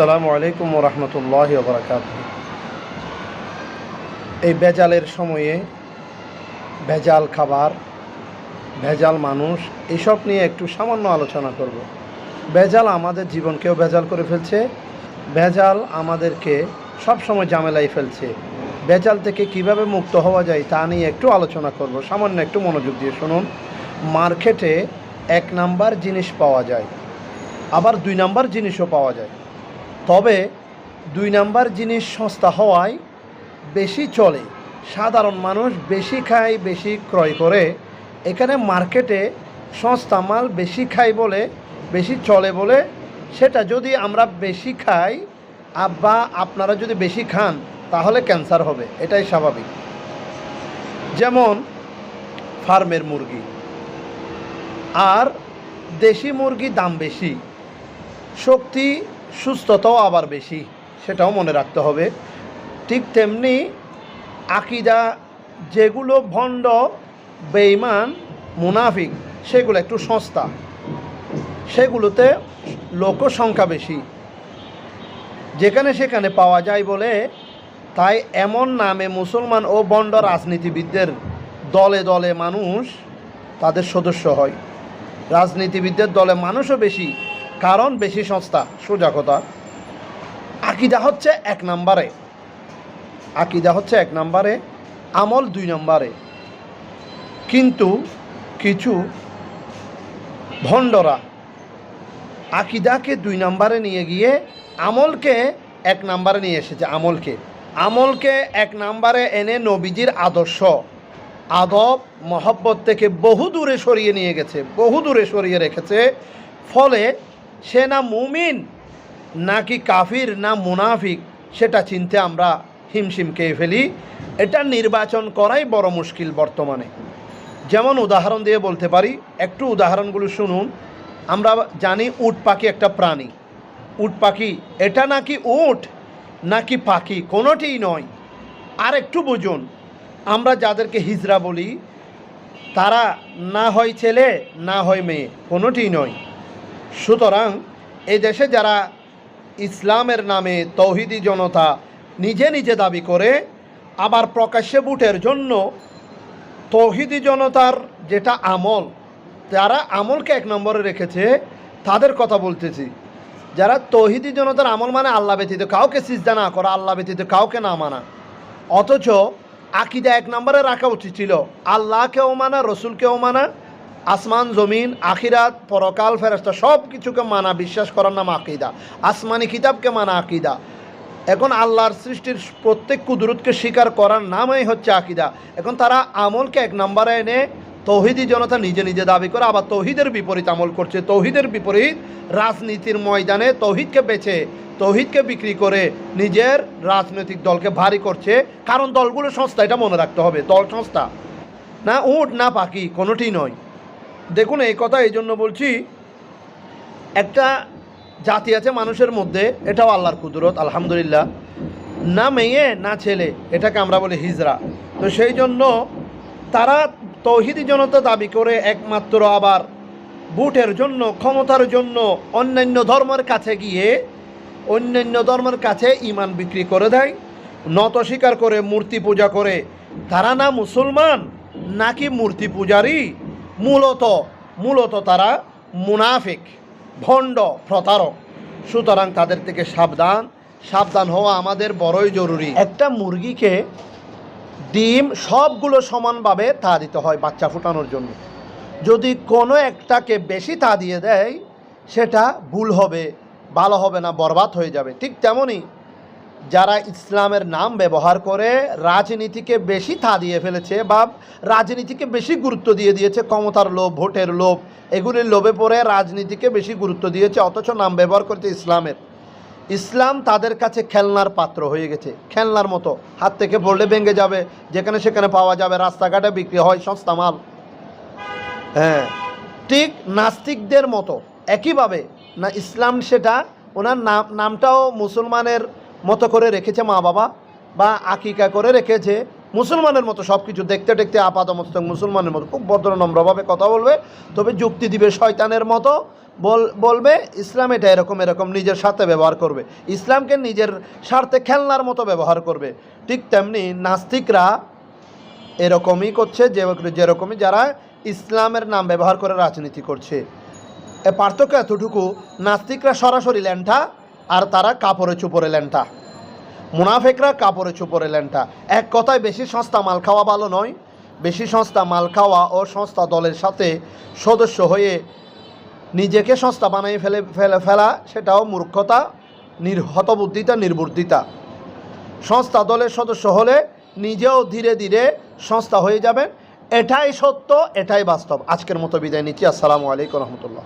আসসালামু আলাইকুম রহমতুল্লাহ বরকাত এই বেজালের সময়ে ভেজাল খাবার, ভেজাল মানুষ, এসব নিয়ে একটু সামান্য আলোচনা করব। ভেজাল আমাদের জীবনকেও ভেজাল করে ফেলছে। ভেজাল আমাদেরকে সবসময় ঝামেলায় ফেলছে। ভেজাল থেকে কীভাবে মুক্ত হওয়া যায় তা নিয়ে একটু আলোচনা করব। সামান্য একটু মনোযোগ দিয়ে শুনুন। মার্কেটে এক নাম্বার জিনিস পাওয়া যায়, আবার দুই নাম্বার জিনিসও পাওয়া যায়। তবে দুই নাম্বার জিনিস সস্তা হওয়ায় বেশি চলে। সাধারণ মানুষ বেশি খায়, বেশি ক্রয় করে। এখানে মার্কেটে সস্তা মাল বেশি খায় বলে, বেশি চলে বলে, সেটা যদি আমরা বেশি খাই বা আপনারা যদি বেশি খান, তাহলে ক্যান্সার হবে। এটাই স্বাভাবিক। যেমন ফার্মের মুরগি। আর দেশি মুরগির দাম বেশি। শক্তি সুস্থতাও আবার বেশি, সেটাও মনে রাখতে হবে। ঠিক তেমনি আকিদা যেগুলো ভণ্ড বেইমান মুনাফিক, সেগুলো একটু সস্তা। সেগুলোতে লোক সংখ্যা বেশি। যেখানে সেখানে পাওয়া যায় বলে, তাই এমন নামে মুসলমান ও বন্ড রাজনীতিবিদদের দলে দলে মানুষ তাদের সদস্য হয়। রাজনীতিবিদদের দলে মানুষও বেশি কারণ বেশি সংস্থা সোজা কথা। আকিদা হচ্ছে এক নম্বরে। আকিদা হচ্ছে এক নম্বরে, আমল দুই নম্বরে। কিন্তু কিছু ভণ্ডরা আকিদাকে দুই নম্বরে নিয়ে গিয়ে আমলকে এক নম্বরে নিয়ে এসেছে, আমলকে। আমলকে এক নম্বরে এনে নবীজির আদর্শ, আদব, মহব্বত থেকে বহু দূরে সরিয়ে নিয়ে গেছে বহু দূরে সরিয়ে রেখেছে। ফলে সে না মুমিন, নাকি কাফির, না মুনাফিক, সেটা চিনতে আমরা হিমশিম খেয়ে ফেলি। এটা নির্বাচন করাই বড় মুশকিল বর্তমানে। যেমন উদাহরণ দিয়ে বলতে পারি, একটু উদাহরণগুলো শুনুন। আমরা জানি উট পাখি একটা প্রাণী। উট পাখি, এটা নাকি উট, নাকি পাখি? কোনোটিই নয়। আর একটু বুঝুন। আমরা যাদেরকে হিজড়া বলি, তারা না হয় ছেলে, না হয় মেয়ে, কোনোটিই নয়। সুতরাং এই দেশে যারা ইসলামের নামে তৌহিদি জনতা নিজে নিজে দাবি করে, আবার প্রকাশ্যে বুটের জন্য তৌহিদি জনতার যেটা আমল, যারা আমলকে এক নম্বরে রেখেছে, তাদের কথা বলতেছি। যারা তৌহিদি জনতার আমল মানে আল্লাহ ব্যতীত কাউকে সিজদা না করা, আল্লাহ ব্যতীত কাউকে না মানা। অথচ আকিদা এক নম্বরে রাখা উচিত ছিল, আল্লাহকেও মানা, রসুলকেও মানা আসমান, জমিন, আখিরাত, পরকাল ফেরস্তা সব কিছুকে মানা, বিশ্বাস করার নাম আকিদা। আসমানি কিতাবকে মানা আকিদা। এখন আল্লাহর সৃষ্টির প্রত্যেক কুদরতকে স্বীকার করার নামই হচ্ছে আকিদা। এখন তারা আমলকে এক নম্বরে এনে তৌহিদি জনতা নিজে নিজে দাবি করে, আবার তৌহিদের বিপরীত আমল করছে। তৌহিদের বিপরীত রাজনীতির ময়দানে তৌহিদকে বেছে, তৌহিদকে বিক্রি করে নিজের রাজনৈতিক দলকে ভারী করছে। কারণ দলগুলো সংস্থা, এটা মনে রাখতে হবে। দল সংস্থা। না উঠ না পাখি, কোনোটি নয়। দেখুন, এই কথা এই জন্য বলছি, একটা জাতি আছে মানুষের মধ্যে, এটাও আল্লাহর কুদরত, আলহামদুলিল্লাহ। না মেয়ে, না ছেলে, এটাকে আমরা বলি হিজরা। তো সেই জন্য তারা তৌহিদি জনতা দাবি করে একমাত্র আবার বুটের জন্য, ক্ষমতার জন্য অন্যান্য ধর্মের কাছে গিয়ে, অন্যান্য ধর্মের কাছে ইমান বিক্রি করে দেয়, নত স্বীকার করে মূর্তি পূজা করে। তারা না মুসলমান, নাকি মূর্তি পূজারী? মূলত মূলত তারা মুনাফিক, ভণ্ড, প্রতারক। সুতরাং তাদের থেকে সাবধান সাবধান হওয়া আমাদের বড়ই জরুরি। একটা মুরগিকে ডিম সবগুলো সমানভাবে তা দিতে হয় বাচ্চা ফোটানোর জন্য। যদি কোনো একটাকে বেশি তা দিয়ে দেয়, সেটা ভুল হবে, ভালো হবে না, বরবাদ হয়ে যাবে। ঠিক তেমনই যারা ইসলামের নাম ব্যবহার করে রাজনীতিকে বেশি থা দিয়ে ফেলেছে বা রাজনীতিকে বেশি গুরুত্ব দিয়ে দিয়েছে, ক্ষমতার লোভ, ভোটের লোভ, এগুলির লোভে পড়ে রাজনীতিকে বেশি গুরুত্ব দিয়েছে, অথচ নাম ব্যবহার করতে ইসলামের। ইসলাম তাদের কাছে খেলনার পাত্র হয়ে গেছে, খেলনার মতো। হাত থেকে পড়লে ভেঙে যাবে, যেখানে সেখানে পাওয়া যাবে, রাস্তাঘাটে বিক্রি হয়, সস্তা মাল। হ্যাঁ ঠিক নাস্তিকদের মতো। একইভাবে না, ইসলাম সেটা, ওনার নাম, নামটাও মুসলমানের মতো করে রেখেছে মা বাবা বা আকিকা করে রেখেছে। মুসলমানের মতো সব কিছু দেখতে দেখতে আপাতমস্তক মুসলমানের মতো খুব ভদ্র নম্রভাবে কথা বলবে। তবে যুক্তি দিবে শয়তানের মতো, বল বলবে, ইসলাম এটা এরকম এরকম নিজের সাথে ব্যবহার করবে। ইসলামকে নিজের স্বার্থে খেলনার মতো ব্যবহার করবে। ঠিক তেমনি নাস্তিকরা এরকমই করছে, যে যেরকমই যারা ইসলামের নাম ব্যবহার করে রাজনীতি করছে। এ পার্থক্য এতটুকু, নাস্তিকরা সরাসরি ল্যান্টা আর তারা কাপড়ে চুপড়ে ল্যান্টা মুনাফেকরা কাপড়ে চুপড়ে ল্যান্টা এক কথায় বেশি সংস্থা মাল খাওয়া ভালো নয়। বেশি সংস্থা মাল খাওয়া ও সংস্থা দলের সাথে সদস্য হয়ে নিজেকে সংস্থা বানিয়ে ফেলে ফেলে, ফেলা, সেটাও মূর্খতা নির্হতবুদ্ধিতা নির্বুদ্ধিতা। সংস্থা দলের সদস্য হলে নিজেও ধীরে ধীরে সংস্থা হয়ে যাবেন। এটাই সত্য, এটাই বাস্তব। আজকের মতো বিদায় নিচ্ছি। আসসালামু আলাইকুম রহমতুল্লাহ।